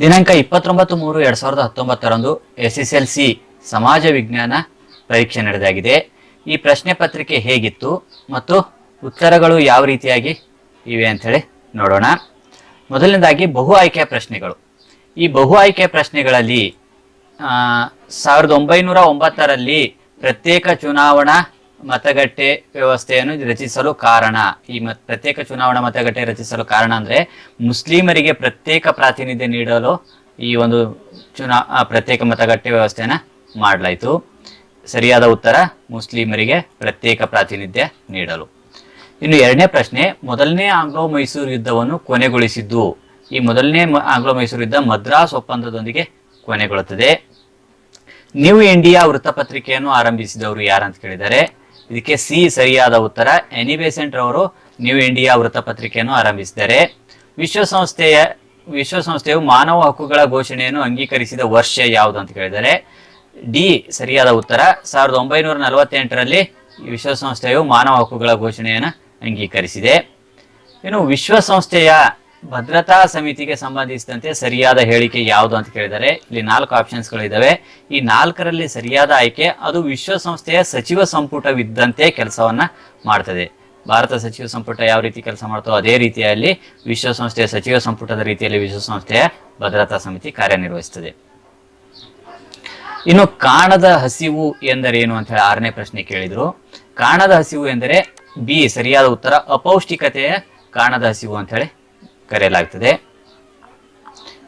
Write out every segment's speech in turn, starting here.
ದಿನಾಂಕ ಇಪ್ಪತ್ತೊಂಬತ್ತು ಮೂರು ಎರಡ್ ಸಾವಿರದ ಹತ್ತೊಂಬತ್ತರಂದು ಎಸ್ ಎಸ್ ಎಲ್ ಸಿ ಸಮಾಜ ವಿಜ್ಞಾನ ಪರೀಕ್ಷೆ ನಡೆದಾಗಿದೆ. ಈ ಪ್ರಶ್ನೆ ಪತ್ರಿಕೆ ಹೇಗಿತ್ತು ಮತ್ತು ಉತ್ತರಗಳು ಯಾವ ರೀತಿಯಾಗಿ ಇವೆ ಅಂಥೇಳಿ ನೋಡೋಣ. ಮೊದಲನೇದಾಗಿ ಬಹು ಆಯ್ಕೆಯ ಪ್ರಶ್ನೆಗಳು. ಈ ಬಹು ಆಯ್ಕೆಯ ಪ್ರಶ್ನೆಗಳಲ್ಲಿ ಸಾವಿರದ ಒಂಬೈನೂರ ಒಂಬತ್ತರಲ್ಲಿ ಪ್ರತ್ಯೇಕ ಚುನಾವಣಾ ಮತಗಟ್ಟೆ ವ್ಯವಸ್ಥೆಯನ್ನು ರಚಿಸಲು ಕಾರಣ. ಈ ಮತ್ ಪ್ರತ್ಯೇಕ ಚುನಾವಣಾ ಮತಗಟ್ಟೆ ರಚಿಸಲು ಕಾರಣ ಅಂದ್ರೆ ಮುಸ್ಲಿಮರಿಗೆ ಪ್ರತ್ಯೇಕ ಪ್ರಾತಿನಿಧ್ಯ ನೀಡಲು ಈ ಒಂದು ಚುನಾ ಪ್ರತ್ಯೇಕ ಮತಗಟ್ಟೆ ವ್ಯವಸ್ಥೆಯನ್ನ ಮಾಡಲಾಯಿತು. ಸರಿಯಾದ ಉತ್ತರ, ಮುಸ್ಲಿಮರಿಗೆ ಪ್ರತ್ಯೇಕ ಪ್ರಾತಿನಿಧ್ಯ ನೀಡಲು. ಇನ್ನು ಎರಡನೇ ಪ್ರಶ್ನೆ, ಮೊದಲನೇ ಆಂಗ್ಲೋ ಮೈಸೂರು ಯುದ್ಧವನ್ನು ಕೊನೆಗೊಳಿಸಿದ್ದು. ಈ ಮೊದಲನೇ ಆಂಗ್ಲೋ ಮೈಸೂರು ಯುದ್ಧ ಮದ್ರಾಸ್ ಒಪ್ಪಂದದೊಂದಿಗೆ ಕೊನೆಗೊಳ್ಳುತ್ತದೆ. ನ್ಯೂ ಇಂಡಿಯಾ ವೃತ್ತಪತ್ರಿಕೆಯನ್ನು ಆರಂಭಿಸಿದವರು ಯಾರಂತ ಕೇಳಿದ್ದಾರೆ ಇದಕ್ಕೆ ಸಿ ಸರಿಯಾದ ಉತ್ತರ. ಎನಿ ಬೇಸೆಂಟ್ ರವರು ನ್ಯೂ ಇಂಡಿಯಾ ವೃತ್ತಪತ್ರಿಕೆಯನ್ನು ಆರಂಭಿಸಿದ್ದಾರೆ. ವಿಶ್ವಸಂಸ್ಥೆಯ ವಿಶ್ವಸಂಸ್ಥೆಯು ಮಾನವ ಹಕ್ಕುಗಳ ಘೋಷಣೆಯನ್ನು ಅಂಗೀಕರಿಸಿದ ವರ್ಷ ಯಾವುದು ಅಂತ ಕೇಳಿದರೆ, ಡಿ ಸರಿಯಾದ ಉತ್ತರ. ಸಾವಿರದ ಒಂಬೈನೂರ ನಲವತ್ತೆಂಟರಲ್ಲಿ ವಿಶ್ವಸಂಸ್ಥೆಯು ಮಾನವ ಹಕ್ಕುಗಳ ಘೋಷಣೆಯನ್ನು ಅಂಗೀಕರಿಸಿದೆ. ಇನ್ನು ವಿಶ್ವಸಂಸ್ಥೆಯ ಭದ್ರತಾ ಸಮಿತಿಗೆ ಸಂಬಂಧಿಸಿದಂತೆ ಸರಿಯಾದ ಹೇಳಿಕೆ ಯಾವುದು ಅಂತ ಕೇಳಿದರೆ, ಇಲ್ಲಿ ನಾಲ್ಕು ಆಪ್ಷನ್ಸ್ ಆಪ್ಷನ್ಸ್ಗಳಿದ್ದಾವೆ ಈ ನಾಲ್ಕರಲ್ಲಿ ಸರಿಯಾದ ಆಯ್ಕೆ, ಅದು ವಿಶ್ವಸಂಸ್ಥೆಯ ಸಚಿವ ಸಂಪುಟವಿದ್ದಂತೆ ಕೆಲಸವನ್ನ ಮಾಡ್ತದೆ. ಭಾರತ ಸಚಿವ ಸಂಪುಟ ಯಾವ ರೀತಿ ಕೆಲಸ ಮಾಡ್ತೋ ಅದೇ ರೀತಿಯಲ್ಲಿ ವಿಶ್ವಸಂಸ್ಥೆಯ ಸಚಿವ ಸಂಪುಟದ ರೀತಿಯಲ್ಲಿ ವಿಶ್ವಸಂಸ್ಥೆಯ ಭದ್ರತಾ ಸಮಿತಿ ಕಾರ್ಯನಿರ್ವಹಿಸುತ್ತದೆ ಇನ್ನು ಕಾಣದ ಹಸಿವು ಎಂದರೇನು ಅಂತ ಹೇಳಿ ಆರನೇ ಪ್ರಶ್ನೆ ಕೇಳಿದ್ರು. ಕಾಣದ ಹಸಿವು ಎಂದರೆ ಬಿ, ಸರಿಯಾದ ಉತ್ತರ, ಅಪೌಷ್ಟಿಕತೆಯ ಕಾಣದ ಹಸಿವು ಅಂತ ಹೇಳಿ ಕರೆಯಲಾಗ್ತದೆ.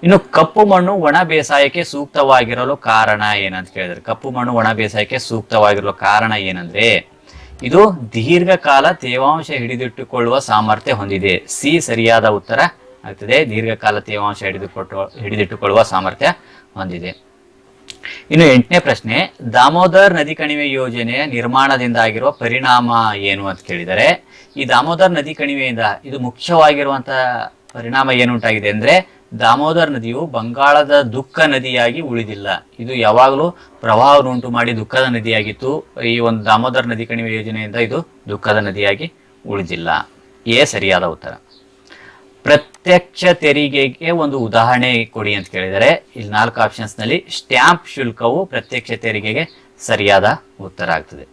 ಇನ್ನು ಕಪ್ಪು ಮಣ್ಣು ಒಣ ಬೇಸಾಯಕ್ಕೆ ಸೂಕ್ತವಾಗಿರಲು ಕಾರಣ ಏನಂತ ಕೇಳಿದ್ರೆ, ಕಪ್ಪು ಮಣ್ಣು ಒಣ ಬೇಸಾಯಕ್ಕೆ ಸೂಕ್ತವಾಗಿರಲು ಕಾರಣ ಏನಂದ್ರೆ, ಇದು ದೀರ್ಘಕಾಲ ತೇವಾಂಶ ಹಿಡಿದಿಟ್ಟುಕೊಳ್ಳುವ ಸಾಮರ್ಥ್ಯ ಹೊಂದಿದೆ. ಸಿ ಸರಿಯಾದ ಉತ್ತರ ಆಗ್ತದೆ. ದೀರ್ಘಕಾಲ ತೇವಾಂಶ ಹಿಡಿದುಕೊಟ್ಟು, ಹಿಡಿದಿಟ್ಟುಕೊಳ್ಳುವ ಸಾಮರ್ಥ್ಯ ಹೊಂದಿದೆ. ಇನ್ನು ಎಂಟನೇ ಪ್ರಶ್ನೆ, ದಾಮೋದರ್ ನದಿ ಕಣಿವೆ ಯೋಜನೆಯ ನಿರ್ಮಾಣದಿಂದ ಆಗಿರುವ ಪರಿಣಾಮ ಏನು ಅಂತ ಕೇಳಿದರೆ, ಈ ದಾಮೋದರ್ ನದಿ ಕಣಿವೆಯಿಂದ ಇದು ಮುಖ್ಯವಾಗಿರುವಂತಹ ಪರಿಣಾಮ ಏನುಂಟಾಗಿದೆ ಅಂದರೆ ದಾಮೋದರ್ ನದಿಯು ಬಂಗಾಳದ ದುಃಖ ನದಿಯಾಗಿ ಉಳಿದಿಲ್ಲ. ಇದು ಯಾವಾಗಲೂ ಪ್ರವಾಹವನ್ನುಂಟು ಮಾಡಿ ದುಃಖದ ನದಿಯಾಗಿತ್ತು. ಈ ಒಂದು ದಾಮೋದರ್ ನದಿ ಕಣಿವೆ ಯೋಜನೆಯಿಂದ ಇದು ದುಃಖದ ನದಿಯಾಗಿ ಉಳಿದಿಲ್ಲ. ಏ ಸರಿಯಾದ ಉತ್ತರ. ಪ್ರತ್ಯಕ್ಷ ತೆರಿಗೆಗೆ ಒಂದು ಉದಾಹರಣೆ ಕೊಡಿ ಅಂತ ಕೇಳಿದರೆ, ಇಲ್ಲಿ ನಾಲ್ಕು ಆಪ್ಷನ್ಸ್ನಲ್ಲಿ ಸ್ಟ್ಯಾಂಪ್ ಶುಲ್ಕವು ಪ್ರತ್ಯಕ್ಷ ತೆರಿಗೆಗೆ ಸರಿಯಾದ ಉತ್ತರ ಆಗ್ತದೆ.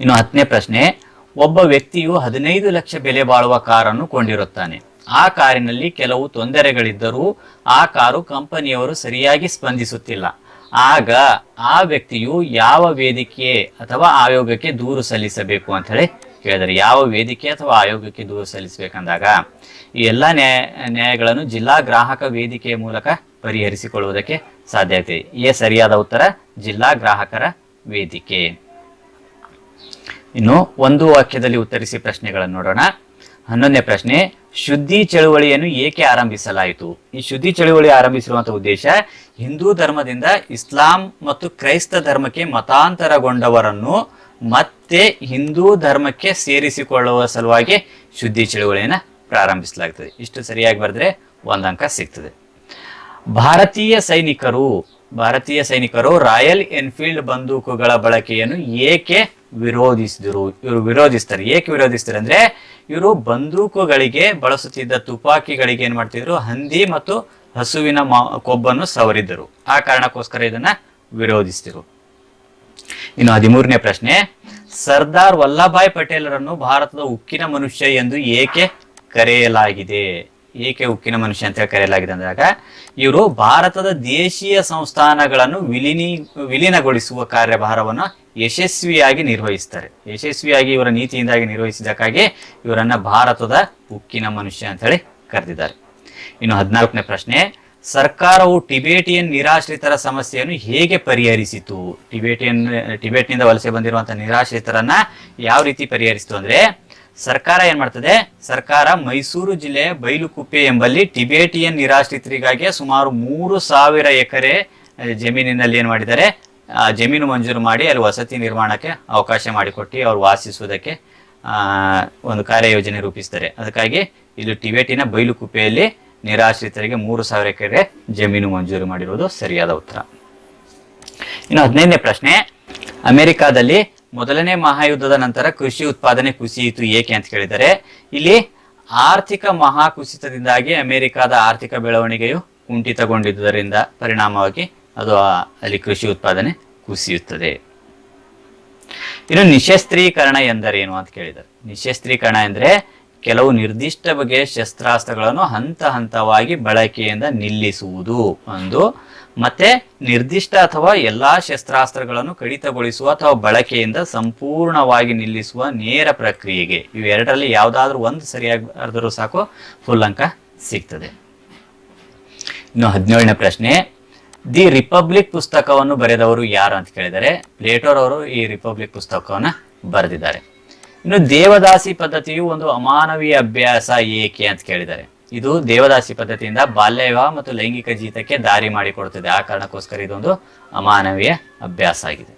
ಇನ್ನು ಹತ್ತನೇ ಪ್ರಶ್ನೆ, ಒಬ್ಬ ವ್ಯಕ್ತಿಯು ಹದಿನೈದು ಲಕ್ಷ ಬೆಲೆ ಬಾಳುವ ಕಾರನ್ನು ಕೊಂಡಿರುತ್ತಾನೆ. ಆ ಕಾರಿನಲ್ಲಿ ಕೆಲವು ತೊಂದರೆಗಳಿದ್ದರೂ ಆ ಕಾರು ಕಂಪನಿಯವರು ಸರಿಯಾಗಿ ಸ್ಪಂದಿಸುತ್ತಿಲ್ಲ. ಆಗ ಆ ವ್ಯಕ್ತಿಯು ಯಾವ ವೇದಿಕೆ ಅಥವಾ ಆಯೋಗಕ್ಕೆ ದೂರು ಸಲ್ಲಿಸಬೇಕು ಅಂತ ಹೇಳಿ ಕೇಳಿದರೆ. ಯಾವ ವೇದಿಕೆ ಅಥವಾ ಆಯೋಗಕ್ಕೆ ದೂರು ಸಲ್ಲಿಸಬೇಕಂದಾಗ ಈ ಎಲ್ಲ ನ್ಯಾಯ ನ್ಯಾಯಗಳನ್ನು ಜಿಲ್ಲಾ ಗ್ರಾಹಕ ವೇದಿಕೆಯ ಮೂಲಕ ಪರಿಹರಿಸಿಕೊಳ್ಳುವುದಕ್ಕೆ ಸಾಧ್ಯತೆ ಎ ಸರಿಯಾದ ಉತ್ತರ ಜಿಲ್ಲಾ ಗ್ರಾಹಕರ ವೇದಿಕೆ. ಇನ್ನು ಒಂದು ವಾಕ್ಯದಲ್ಲಿ ಉತ್ತರಿಸಿ ಪ್ರಶ್ನೆಗಳನ್ನು ನೋಡೋಣ. ಹನ್ನೊಂದನೇ ಪ್ರಶ್ನೆ, ಶುದ್ಧಿ ಚಳುವಳಿಯನ್ನು ಏಕೆ ಆರಂಭಿಸಲಾಯಿತು? ಈ ಶುದ್ಧಿ ಚಳುವಳಿ ಆರಂಭಿಸಿರುವಂತಹ ಉದ್ದೇಶ, ಹಿಂದೂ ಧರ್ಮದಿಂದ ಇಸ್ಲಾಂ ಮತ್ತು ಕ್ರೈಸ್ತ ಧರ್ಮಕ್ಕೆ ಮತಾಂತರಗೊಂಡವರನ್ನು ಮತ್ತೆ ಹಿಂದೂ ಧರ್ಮಕ್ಕೆ ಸೇರಿಸಿಕೊಳ್ಳುವ ಸಲುವಾಗಿ ಶುದ್ಧಿ ಚಳುವಳಿಯನ್ನು ಪ್ರಾರಂಭಿಸಲಾಗ್ತದೆ. ಇಷ್ಟು ಸರಿಯಾಗಿ ಬರೆದ್ರೆ ಒಂದು ಅಂಕ ಸಿಗ್ತದೆ. ಭಾರತೀಯ ಸೈನಿಕರು ಭಾರತೀಯ ಸೈನಿಕರು ರಾಯಲ್ ಎನ್ಫೀಲ್ಡ್ ಬಂದೂಕುಗಳ ಬಳಕೆಯನ್ನು ಏಕೆ ವಿರೋಧಿಸಿದರು. ಇವರು ವಿರೋಧಿಸ್ತಾರೆ. ಏಕೆ ವಿರೋಧಿಸ್ತಾರೆ ಅಂದ್ರೆ ಇವರು ಬಂದೂಕುಗಳಿಗೆ ಬಳಸುತ್ತಿದ್ದ ತುಪಾಕಿಗಳಿಗೆ ಏನ್ ಮಾಡ್ತಿದ್ರು? ಹಂದಿ ಮತ್ತು ಹಸುವಿನ ಮಾ- ಕೊಬ್ಬನ್ನು ಸವರಿದ್ದರು ಆ ಕಾರಣಕ್ಕೋಸ್ಕರ ಇದನ್ನ ವಿರೋಧಿಸಿದರು ಇನ್ನು ಹದಿಮೂರನೇ ಪ್ರಶ್ನೆ, ಸರ್ದಾರ್ ವಲ್ಲಭಾಯ್ ಪಟೇಲರನ್ನು ಭಾರತದ ಉಕ್ಕಿನ ಮನುಷ್ಯ ಎಂದು ಏಕೆ ಕರೆಯಲಾಗಿದೆ? ಏಕೆ ಉಕ್ಕಿನ ಮನುಷ್ಯ ಅಂತ ಹೇಳಿ ಕರೆಯಲಾಗಿದೆ ಅಂದಾಗ, ಇವರು ಭಾರತದ ದೇಶೀಯ ಸಂಸ್ಥಾನಗಳನ್ನು ವಿಲೀನಿ, ವಿಲೀನಗೊಳಿಸುವ ಕಾರ್ಯಭಾರವನ್ನು ಯಶಸ್ವಿಯಾಗಿ ನಿರ್ವಹಿಸ್ತಾರೆ. ಯಶಸ್ವಿಯಾಗಿ ಇವರ ನೀತಿಯಿಂದಾಗಿ ನಿರ್ವಹಿಸಿದಕ್ಕಾಗಿ ಇವರನ್ನ ಭಾರತದ ಉಕ್ಕಿನ ಮನುಷ್ಯ ಅಂತ ಹೇಳಿ ಕರೆದಿದ್ದಾರೆ. ಇನ್ನು ಹದಿನಾಲ್ಕನೇ ಪ್ರಶ್ನೆ, ಸರ್ಕಾರವು ಟಿಬೇಟಿಯನ್ ನಿರಾಶ್ರಿತರ ಸಮಸ್ಯೆಯನ್ನು ಹೇಗೆ ಪರಿಹರಿಸಿತು? ಟಿಬೇಟಿಯನ್, ಟಿಬೇಟ್ನಿಂದ ವಲಸೆ ಬಂದಿರುವಂತಹ ನಿರಾಶ್ರಿತರನ್ನ ಯಾವ ರೀತಿ ಪರಿಹರಿಸಿತು ಅಂದ್ರೆ, ಸರ್ಕಾರ ಏನ್ ಮಾಡ್ತದೆ? ಸರ್ಕಾರ ಮೈಸೂರು ಜಿಲ್ಲೆಯ ಬೈಲುಕುಪ್ಪೆ ಎಂಬಲ್ಲಿ ಟಿಬೇಟಿಯನ್ ನಿರಾಶ್ರಿತರಿಗಾಗಿ ಸುಮಾರು ಮೂರು ಸಾವಿರ ಎಕರೆ ಜಮೀನಿನಲ್ಲಿ ಏನ್ ಮಾಡಿದ್ದಾರೆ? ಜಮೀನು ಮಂಜೂರು ಮಾಡಿ ಅಲ್ಲಿ ವಸತಿ ನಿರ್ಮಾಣಕ್ಕೆ ಅವಕಾಶ ಮಾಡಿಕೊಟ್ಟು ಅವರು ವಾಸಿಸುವುದಕ್ಕೆ ಒಂದು ಕಾರ್ಯಯೋಜನೆ ರೂಪಿಸ್ತಾರೆ. ಅದಕ್ಕಾಗಿ ಇದು ಬೈಲು ಬೈಲುಕುಪ್ಪೆಯಲ್ಲಿ ನಿರಾಶ್ರಿತರಿಗೆ ಮೂರು ಸಾವಿರ ಎಕರೆ ಜಮೀನು ಮಂಜೂರು ಮಾಡಿರುವುದು ಸರಿಯಾದ ಉತ್ತರ. ಇನ್ನು ಹದಿನೈದನೇ ಪ್ರಶ್ನೆ, ಅಮೆರಿಕಾದಲ್ಲಿ ಮೊದಲನೇ ಮಹಾಯುದ್ಧದ ನಂತರ ಕೃಷಿ ಉತ್ಪಾದನೆ ಕುಸಿಯಿತು ಏಕೆ ಅಂತ ಕೇಳಿದರೆ, ಇಲ್ಲಿ ಆರ್ಥಿಕ ಮಹಾಕುಸಿತದಿಂದಾಗಿ ಅಮೆರಿಕದ ಆರ್ಥಿಕ ಬೆಳವಣಿಗೆಯು ಕುಂಠಿತಗೊಂಡಿದ್ದರಿಂದ ಪರಿಣಾಮವಾಗಿ ಅದು ಅಲ್ಲಿ ಕೃಷಿ ಉತ್ಪಾದನೆ ಕುಸಿಯುತ್ತದೆ. ಇನ್ನು ನಿಶಸ್ತ್ರೀಕರಣ ಎಂದರೇನು ಅಂತ ಕೇಳಿದ್ದಾರೆ. ನಿಶಸ್ತ್ರೀಕರಣ ಎಂದರೆ ಕೆಲವು ನಿರ್ದಿಷ್ಟ ಬಗೆಯ ಶಸ್ತ್ರಾಸ್ತ್ರಗಳನ್ನು ಹಂತ ಹಂತವಾಗಿ ಬಳಕೆಯಿಂದ ನಿಲ್ಲಿಸುವುದು ಒಂದು. ಮತ್ತೆ ನಿರ್ದಿಷ್ಟ ಅಥವಾ ಎಲ್ಲಾ ಶಸ್ತ್ರಾಸ್ತ್ರಗಳನ್ನು ಕಡಿತಗೊಳಿಸುವ ಅಥವಾ ಬಳಕೆಯಿಂದ ಸಂಪೂರ್ಣವಾಗಿ ನಿಲ್ಲಿಸುವ ನೇರ ಪ್ರಕ್ರಿಯೆಗೆ ಇವೆರಡರಲ್ಲಿ ಯಾವುದಾದ್ರೂ ಒಂದು ಸರಿಯಾಗಿ ಬರೆದರೂ ಸಾಕು, ಫುಲ್ ಅಂಕ ಸಿಗ್ತದೆ. ಇನ್ನು ಹದಿನೇಳನೇ ಪ್ರಶ್ನೆ ದಿ ರಿಪಬ್ಲಿಕ್ ಪುಸ್ತಕವನ್ನು ಬರೆದವರು ಯಾರು ಅಂತ ಕೇಳಿದರೆ ಪ್ಲೇಟೋರ್ ಅವರು ಈ ರಿಪಬ್ಲಿಕ್ ಪುಸ್ತಕವನ್ನ ಬರೆದಿದ್ದಾರೆ. ಇನ್ನು ದೇವದಾಸಿ ಪದ್ಧತಿಯು ಒಂದು ಅಮಾನವೀಯ ಅಭ್ಯಾಸ ಏಕೆ ಅಂತ ಕೇಳಿದ್ದಾರೆ ಇದು ದೇವದಾಸಿ ಪದ್ಧತಿಯಿಂದ ಬಾಲ್ಯ ವಿವಾಹ ಮತ್ತು ಲೈಂಗಿಕ ಜೀತಕ್ಕೆ ದಾರಿ ಮಾಡಿಕೊಡುತ್ತದೆ. ಆ ಕಾರಣಕ್ಕೋಸ್ಕರ ಇದೊಂದು ಅಮಾನವೀಯ ಅಭ್ಯಾಸ ಆಗಿದೆ.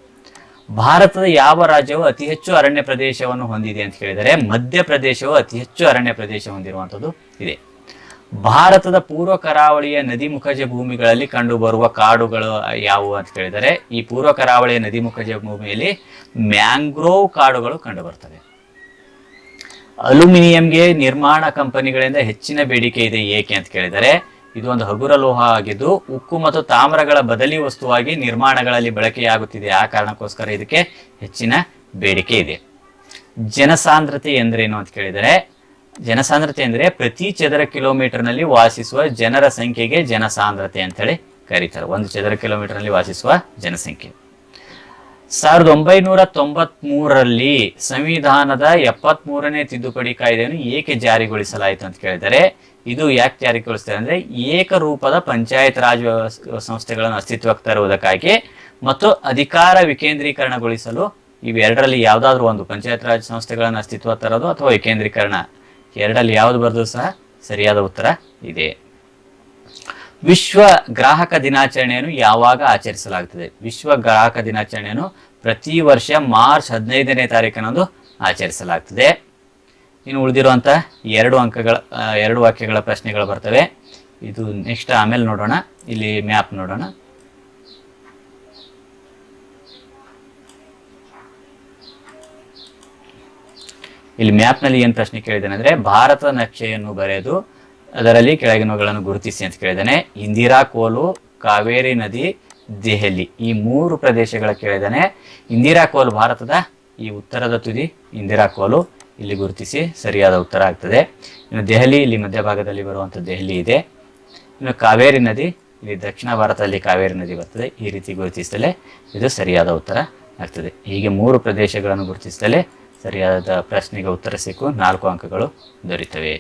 ಭಾರತದ ಯಾವ ರಾಜ್ಯವು ಅತಿ ಹೆಚ್ಚು ಅರಣ್ಯ ಪ್ರದೇಶವನ್ನು ಹೊಂದಿದೆ ಅಂತ ಕೇಳಿದರೆ ಮಧ್ಯಪ್ರದೇಶವು ಅತಿ ಹೆಚ್ಚು ಅರಣ್ಯ ಪ್ರದೇಶ ಹೊಂದಿರುವಂಥದ್ದು ಇದೆ. ಭಾರತದ ಪೂರ್ವ ಕರಾವಳಿಯ ನದಿ ಮುಖಜ ಭೂಮಿಗಳಲ್ಲಿ ಕಂಡುಬರುವ ಕಾಡುಗಳು ಯಾವುವು ಅಂತ ಕೇಳಿದರೆ, ಈ ಪೂರ್ವ ಕರಾವಳಿಯ ನದಿ ಮುಖಜ ಭೂಮಿಯಲ್ಲಿ ಮ್ಯಾಂಗ್ರೋವ್ ಕಾಡುಗಳು ಕಂಡುಬರ್ತವೆ. ಅಲ್ಯೂಮಿನಿಯಂಗೆ ನಿರ್ಮಾಣ ಕಂಪನಿಗಳಿಂದ ಹೆಚ್ಚಿನ ಬೇಡಿಕೆ ಇದೆ ಏಕೆ ಅಂತ ಕೇಳಿದರೆ, ಇದು ಒಂದು ಹಗುರ ಲೋಹ ಆಗಿದ್ದು, ಉಕ್ಕು ಮತ್ತು ತಾಮ್ರಗಳ ಬದಲಿ ವಸ್ತುವಾಗಿ ನಿರ್ಮಾಣಗಳಲ್ಲಿ ಬಳಕೆಯಾಗುತ್ತಿದೆ. ಆ ಕಾರಣಕ್ಕೋಸ್ಕರ ಇದಕ್ಕೆ ಹೆಚ್ಚಿನ ಬೇಡಿಕೆ ಇದೆ. ಜನಸಾಂದ್ರತೆ ಎಂದರೇನು ಅಂತ ಕೇಳಿದರೆ ಜನಸಾಂದ್ರತೆ ಅಂದರೆ ಪ್ರತಿ ಚದರ ಕಿಲೋಮೀಟರ್ನಲ್ಲಿ ವಾಸಿಸುವ ಜನರ ಸಂಖ್ಯೆಗೆ ಜನಸಾಂದ್ರತೆ ಅಂತೇಳಿ ಕರೀತಾರೆ. ಒಂದು ಚದರ ಕಿಲೋಮೀಟರ್ನಲ್ಲಿ ವಾಸಿಸುವ ಜನಸಂಖ್ಯೆ. ಸಾವಿರದ ಒಂಬೈನೂರ ತೊಂಬತ್ಮೂರರಲ್ಲಿ ಸಂವಿಧಾನದ ಎಪ್ಪತ್ತ್ ಮೂರನೇ ತಿದ್ದುಪಡಿ ಕಾಯ್ದೆಯನ್ನು ಏಕೆ ಜಾರಿಗೊಳಿಸಲಾಯಿತು ಅಂತ ಕೇಳಿದರೆ, ಇದು ಯಾಕೆ ಜಾರಿಗೊಳಿಸ್ತಾರೆ ಅಂದ್ರೆ ಏಕರೂಪದ ಪಂಚಾಯತ್ ರಾಜ್ ಸಂಸ್ಥೆಗಳನ್ನು ಅಸ್ತಿತ್ವಕ್ಕೆ ತರುವುದಕ್ಕಾಗಿ ಮತ್ತು ಅಧಿಕಾರ ವಿಕೇಂದ್ರೀಕರಣಗೊಳಿಸಲು ಇವೆರಡರಲ್ಲಿ ಯಾವುದಾದ್ರೂ ಒಂದು ಪಂಚಾಯತ್ ರಾಜ್ ಸಂಸ್ಥೆಗಳನ್ನು ಅಸ್ತಿತ್ವ ತರೋದು ಅಥವಾ ವಿಕೇಂದ್ರೀಕರಣ ಎರಡರಲ್ಲಿ ಯಾವುದು ಬರೆದು ಸಹ ಸರಿಯಾದ ಉತ್ತರ ಇದೆ. ವಿಶ್ವ ಗ್ರಾಹಕ ದಿನಾಚರಣೆಯನ್ನು ಯಾವಾಗ ಆಚರಿಸಲಾಗುತ್ತದೆ ವಿಶ್ವ ಗ್ರಾಹಕ ದಿನಾಚರಣೆಯನ್ನು ಪ್ರತಿ ವರ್ಷ ಮಾರ್ಚ್ ಹದಿನೈದನೇ ತಾರೀಕಿನಂದು ಆಚರಿಸಲಾಗ್ತದೆ. ಇನ್ನು ಉಳಿದಿರುವಂಥ ಎರಡು ಅಂಕಗಳ ಎರಡು ವಾಕ್ಯಗಳ ಪ್ರಶ್ನೆಗಳು ಬರ್ತವೆ. ಇದು ನೆಕ್ಸ್ಟ್ ಆಮೇಲೆ ನೋಡೋಣ. ಇಲ್ಲಿ ಮ್ಯಾಪ್ ನೋಡೋಣ. ಇಲ್ಲಿ ಮ್ಯಾಪ್ನಲ್ಲಿ ಏನು ಪ್ರಶ್ನೆ ಕೇಳಿದ್ದಾನೆ ಅಂದರೆ ಭಾರತ ನಕ್ಷೆಯನ್ನು ಬರೆದು ಅದರಲ್ಲಿ ಕೆಳಗಿನವುಗಳನ್ನು ಗುರುತಿಸಿ ಅಂತ ಕೇಳಿದ್ದಾನೆ. ಇಂದಿರಾ, ಕೋಲು, ಕಾವೇರಿ ನದಿ, ದೆಹಲಿ ಈ ಮೂರು ಪ್ರದೇಶಗಳ ಕೇಳಿದ್ದಾನೆ. ಇಂದಿರಾ, ಕೋಲು ಭಾರತದ, ಈ ಉತ್ತರದ ತುದಿ, ಇಂದಿರಾ, ಕೋಲು ಇಲ್ಲಿ ಗುರುತಿಸಿ ಸರಿಯಾದ ಉತ್ತರ ಆಗ್ತದೆ. ಇನ್ನು ದೆಹಲಿ, ಇಲ್ಲಿ ಮಧ್ಯಭಾಗದಲ್ಲಿ ಬರುವಂಥ ದೆಹಲಿ ಇದೆ. ಇನ್ನು ಕಾವೇರಿ ನದಿ, ಇಲ್ಲಿ ದಕ್ಷಿಣ ಭಾರತದಲ್ಲಿ ಕಾವೇರಿ ನದಿ ಬರ್ತದೆ. ಈ ರೀತಿ ಗುರುತಿಸಲೇ ಇದು ಸರಿಯಾದ ಉತ್ತರ ಆಗ್ತದೆ. ಹೀಗೆ ಮೂರು ಪ್ರದೇಶಗಳನ್ನು ಗುರುತಿಸಿದಲೇ ಸರಿಯಾದ ಪ್ರಶ್ನೆಗೆ ಉತ್ತರ ಸಿಕ್ಕು ನಾಲ್ಕು ಅಂಕಗಳು ದೊರೀತವೆ